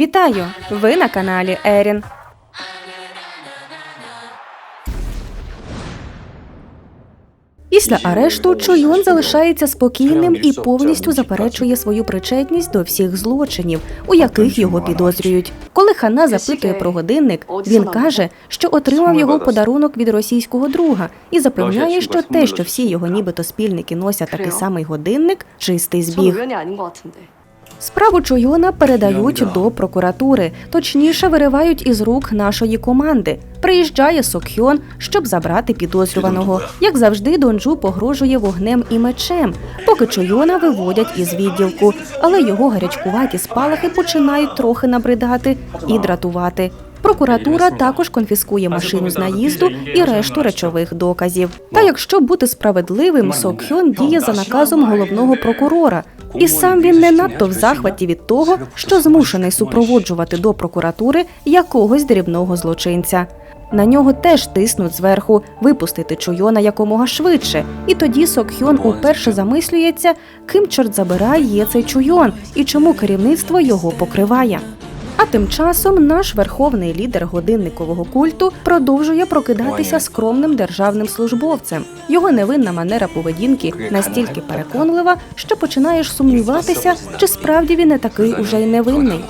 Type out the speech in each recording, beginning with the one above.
Вітаю! Ви на каналі Ерін. Після арешту Чойон залишається спокійним і повністю заперечує свою причетність до всіх злочинів, у яких його підозрюють. Коли Хана запитує про годинник, він каже, що отримав його подарунок від російського друга і запевняє, що те, що всі його нібито спільники носять такий самий годинник, чистий збіг. Справу Чуйона передають до прокуратури, точніше виривають із рук нашої команди. Приїжджає Сокхьон, щоб забрати підозрюваного. Як завжди, Донжу погрожує вогнем і мечем, поки Чуйона виводять із відділку, але його гарячкуваті спалахи починають трохи набридати і дратувати. Прокуратура також конфіскує машину з наїзду і решту речових доказів. Та якщо бути справедливим, Сокхьон діє за наказом головного прокурора. І сам він не надто в захваті від того, що змушений супроводжувати до прокуратури якогось дрібного злочинця. На нього теж тиснуть зверху випустити Чойона якомога швидше. І тоді Сокхьон уперше замислюється, ким чорт забирає є цей Чойон і чому керівництво його покриває. А тим часом наш верховний лідер годинникового культу продовжує прокидатися скромним державним службовцем. Його невинна манера поведінки настільки переконлива, що починаєш сумніватися, чи справді він не такий уже й невинний.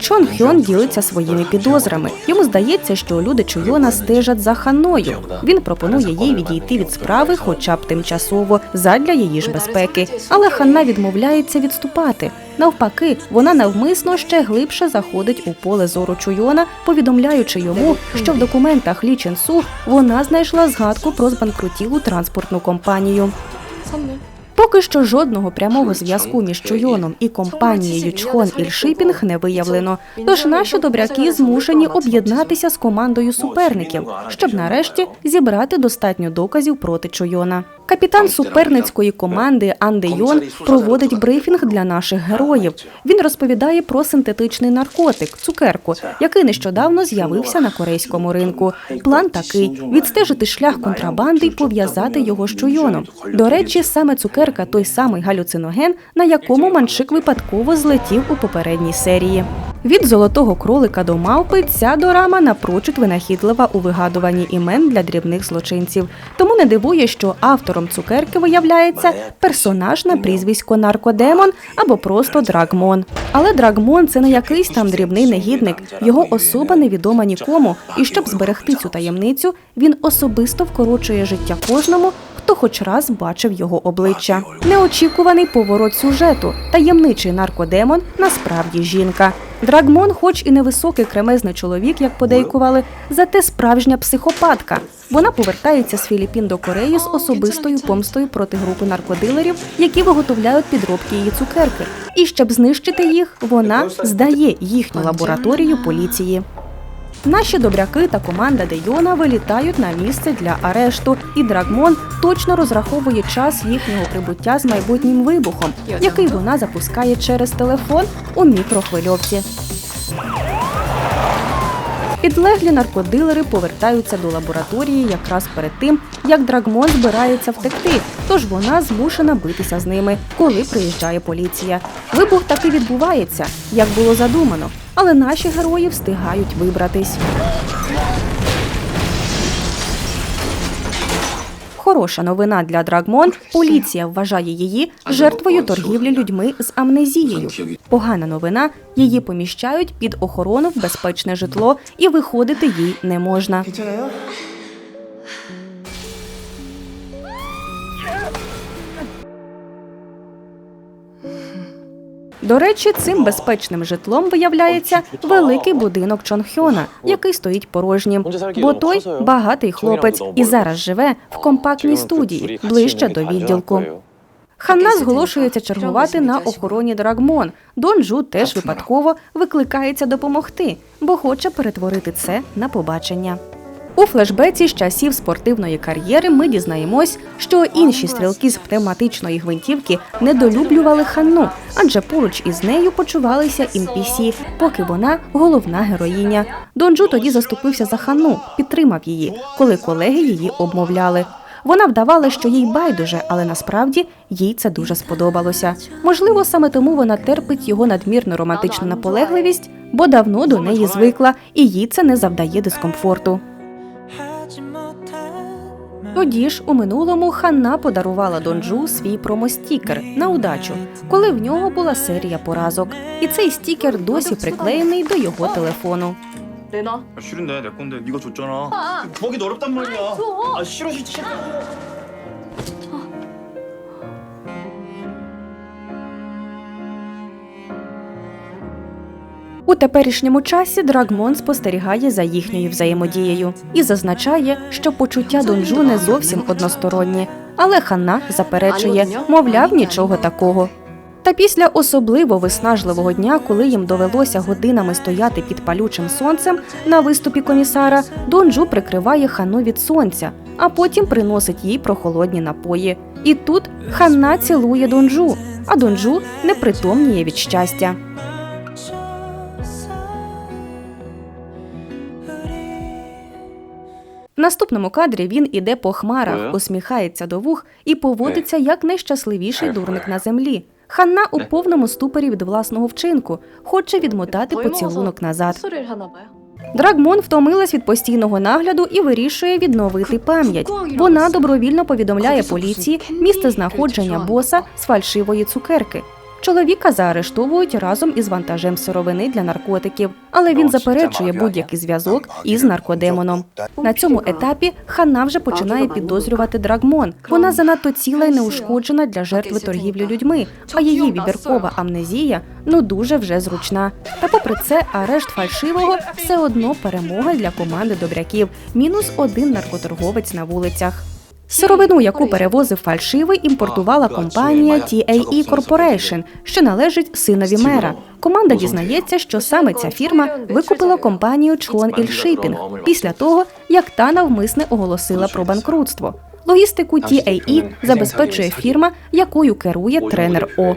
Чон Хьон ділиться своїми підозрами. Йому здається, що люди Чойона стежать за ханою. Він пропонує їй відійти від справи, хоча б тимчасово, задля її ж безпеки. Але ханна відмовляється відступати. Навпаки, вона навмисно ще глибше заходить у поле зору Чойона, повідомляючи йому, що в документах Лі Ченсу вона знайшла згадку про збанкрутілу транспортну компанію. Поки що жодного прямого зв'язку між Чойоном і компанією Чхон Ільшипінг не виявлено. Тож наші добряки змушені об'єднатися з командою суперників, щоб нарешті зібрати достатньо доказів проти Чойона. Капітан суперницької команди Ан Де Йон проводить брифінг для наших героїв. Він розповідає про синтетичний наркотик цукерку, який нещодавно з'явився на корейському ринку. План такий: відстежити шлях контрабанди і пов'язати його з Чойоном. До речі, саме цукерка той самий галюциноген, на якому маншик випадково злетів у попередній серії. Від золотого кролика до мавпи ця дорама напрочуд винахідлива у вигадуванні імен для дрібних злочинців. Тому не дивує, що автором цукерки виявляється персонаж на прізвисько Наркодемон або просто Драгмон. Але Драгмон це не якийсь там дрібний негідник, його особа невідома нікому. І щоб зберегти цю таємницю, він особисто вкорочує життя кожному, хто хоч раз бачив його обличчя. Неочікуваний поворот сюжету. Таємничий наркодемон насправді жінка. Драгмон, хоч і невисокий кремезний чоловік, як подейкували, зате справжня психопатка. Вона повертається з Філіппін до Кореї з особистою помстою проти групи наркодилерів, які виготовляють підробки її цукерки. І щоб знищити їх, вона здає їхню лабораторію поліції. Наші добряки та команда Дейона вилітають на місце для арешту, і Драгмон точно розраховує час їхнього прибуття з майбутнім вибухом, який вона запускає через телефон у мікрохвильовці. Підлеглі наркодилери повертаються до лабораторії якраз перед тим, як Драгмон збирається втекти, тож вона змушена битися з ними, коли приїжджає поліція. Вибух таки відбувається, як було задумано, але наші герої встигають вибратись. Хороша новина для Драгмон. Поліція вважає її жертвою торгівлі людьми з амнезією. Погана новина її поміщають під охорону в безпечне житло, і виходити їй не можна. До речі, цим безпечним житлом виявляється великий будинок Чонхьона, який стоїть порожнім. Бо той багатий хлопець і зараз живе в компактній студії ближче до відділку. Ханна зголошується чергувати на охороні Драгмон. Донджу теж випадково викликається допомогти, бо хоче перетворити це на побачення. У флешбеці з часів спортивної кар'єри ми дізнаємось, що інші стрілки з пневматичної гвинтівки недолюблювали Ханну, адже поруч із нею почувалися NPC, поки вона головна героїня. Донджу тоді заступився за Ханну, підтримав її, коли колеги її обмовляли. Вона вдавала, що їй байдуже, але насправді їй це дуже сподобалося. Можливо, саме тому вона терпить його надмірну романтичну наполегливість, бо давно до неї звикла, і їй це не завдає дискомфорту. Тоді ж у минулому Ханна подарувала Донджу свій промостікер на удачу, коли в нього була серія поразок. І цей стікер досі приклеєний до його телефону. 내놔. 아, 싫은데 내 건데 네가 줬잖아. 아. 구하기도 어렵단 말이야. 줘. 아 싫어 싫어. У теперішньому часі Драгмон спостерігає за їхньою взаємодією і зазначає, що почуття Донджу не зовсім односторонні, але Ханна заперечує, мовляв, нічого такого. Та після особливо виснажливого дня, коли їм довелося годинами стояти під палючим сонцем на виступі комісара, Донджу прикриває Хану від сонця, а потім приносить їй прохолодні напої. І тут Ханна цілує Донджу, а Донджу непритомніє від щастя. Наступному кадрі він іде по хмарах, е. усміхається до вух і поводиться е. як найщасливіший е. дурник на землі. Ханна у повному ступорі від власного вчинку, хоче відмотати поцілунок назад. Драгмон втомилась від постійного нагляду і вирішує відновити пам'ять. Вона добровільно повідомляє поліції місце знаходження боса з фальшивої цукерки. Чоловіка заарештовують разом із вантажем сировини для наркотиків, але він заперечує будь-який зв'язок із наркодемоном. На цьому етапі Ханна вже починає підозрювати Драгмон. Вона занадто ціла і неушкоджена для жертви торгівлі людьми, а її вибіркова амнезія ну дуже вже зручна. Та попри це, арешт фальшивого все одно перемога для команди добряків. Мінус один наркоторговець на вулицях. Сировину, яку перевозив фальшивий, імпортувала компанія TAE Corporation, що належить синові мера. Команда дізнається, що саме ця фірма викупила компанію Чхон Іль Шипінг після того, як та навмисне оголосила про банкрутство. Логістику TAE забезпечує фірма, якою керує тренер О.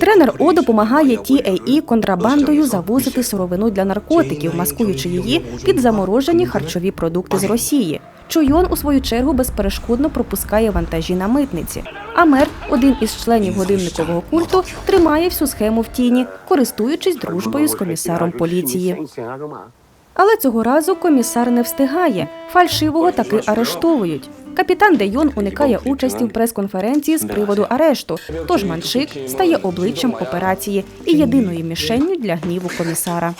Тренер О допомагає TAE контрабандою завозити сировину для наркотиків, маскуючи її під заморожені харчові продукти з Росії. Чуйон, у свою чергу, безперешкодно пропускає вантажі на митниці. А мер, один із членів годинникового культу, тримає всю схему в тіні, користуючись дружбою з комісаром поліції. Але цього разу комісар не встигає. Фальшивого таки арештовують. Капітан Де Йон уникає участі в прес-конференції з приводу арешту. Тож маншик стає обличчям операції і єдиною мішенню для гніву комісара.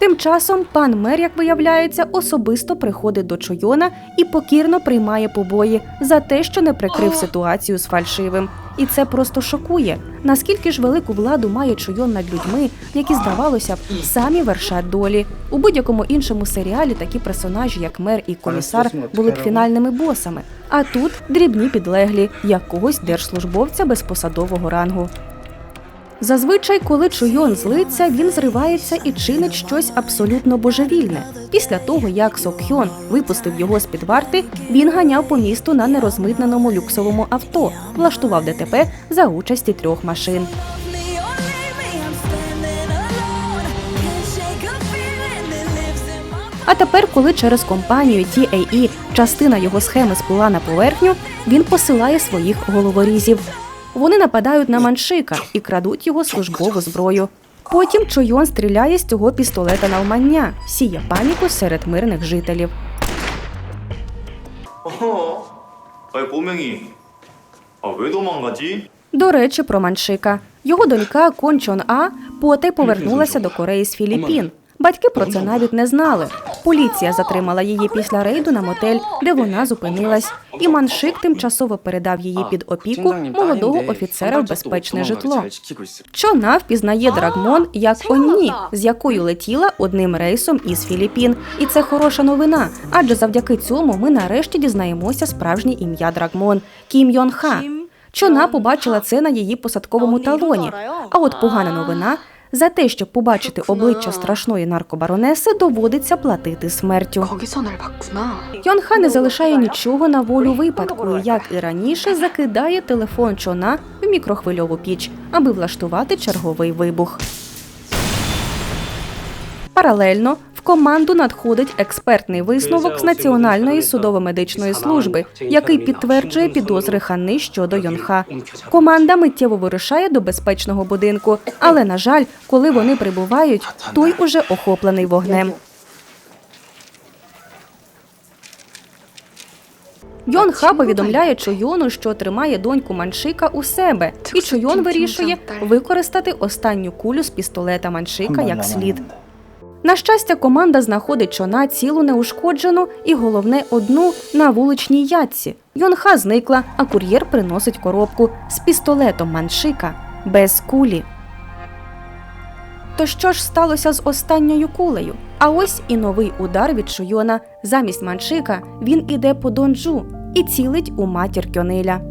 Тим часом пан мер, як виявляється, особисто приходить до Чойона і покірно приймає побої за те, що не прикрив ситуацію з фальшивим. І це просто шокує. Наскільки ж велику владу має Чойон над людьми, які, здавалося б, самі вершать долі. У будь-якому іншому серіалі такі персонажі, як мер і комісар, були б фінальними босами. А тут дрібні підлеглі якогось держслужбовця безпосадового рангу. Зазвичай, коли Чуйон злиться, він зривається і чинить щось абсолютно божевільне. Після того, як Сокхьон випустив його з під варти, він ганяв по місту на нерозмитненому люксовому авто, влаштував ДТП за участі трьох машин. А тепер, коли через компанію TAE частина його схеми сплила на поверхню, він посилає своїх головорізів. Вони нападають на маншика і крадуть його службову зброю. Потім Чойон стріляє з цього пістолета навмання, сіє паніку серед мирних жителів. Ого. А ви домангаті? До речі, про маншика. Його донька Кон Чон А потай повернулася до Кореї з Філіппін Батьки про це навіть не знали. Поліція затримала її після рейду на мотель, де вона зупинилась. І маншик тимчасово передав її під опіку молодого офіцера в безпечне житло. Чона впізнає Драгмон як Онні, з якою летіла одним рейсом із Філіппін. І це хороша новина, адже завдяки цьому ми нарешті дізнаємося справжнє ім'я Драгмон Кім Йон Ха. Чона побачила це на її посадковому талоні. А от погана новина. За те, щоб побачити обличчя страшної наркобаронеси, доводиться платити смертю. Йонха не залишає нічого на волю випадку, як і раніше закидає телефон чона в мікрохвильову піч, аби влаштувати черговий вибух. Паралельно команду надходить експертний висновок з Національної судово-медичної служби, який підтверджує підозри Хани щодо Йонха. Команда миттєво вирушає до безпечного будинку, але на жаль, коли вони прибувають, той уже охоплений вогнем. Йон Ха повідомляє Чойону, що тримає доньку Маншика у себе, і Чойон вирішує використати останню кулю з пістолета Маншика як слід. На щастя, команда знаходить чона цілу неушкоджену і головне одну на вуличній ятці. Йонха зникла, а кур'єр приносить коробку з пістолетом Маншика без кулі. То що ж сталося з останньою кулею? А ось і новий удар від Шуйона. Замість Маншика він іде по донджу і цілить у матір Кьониля.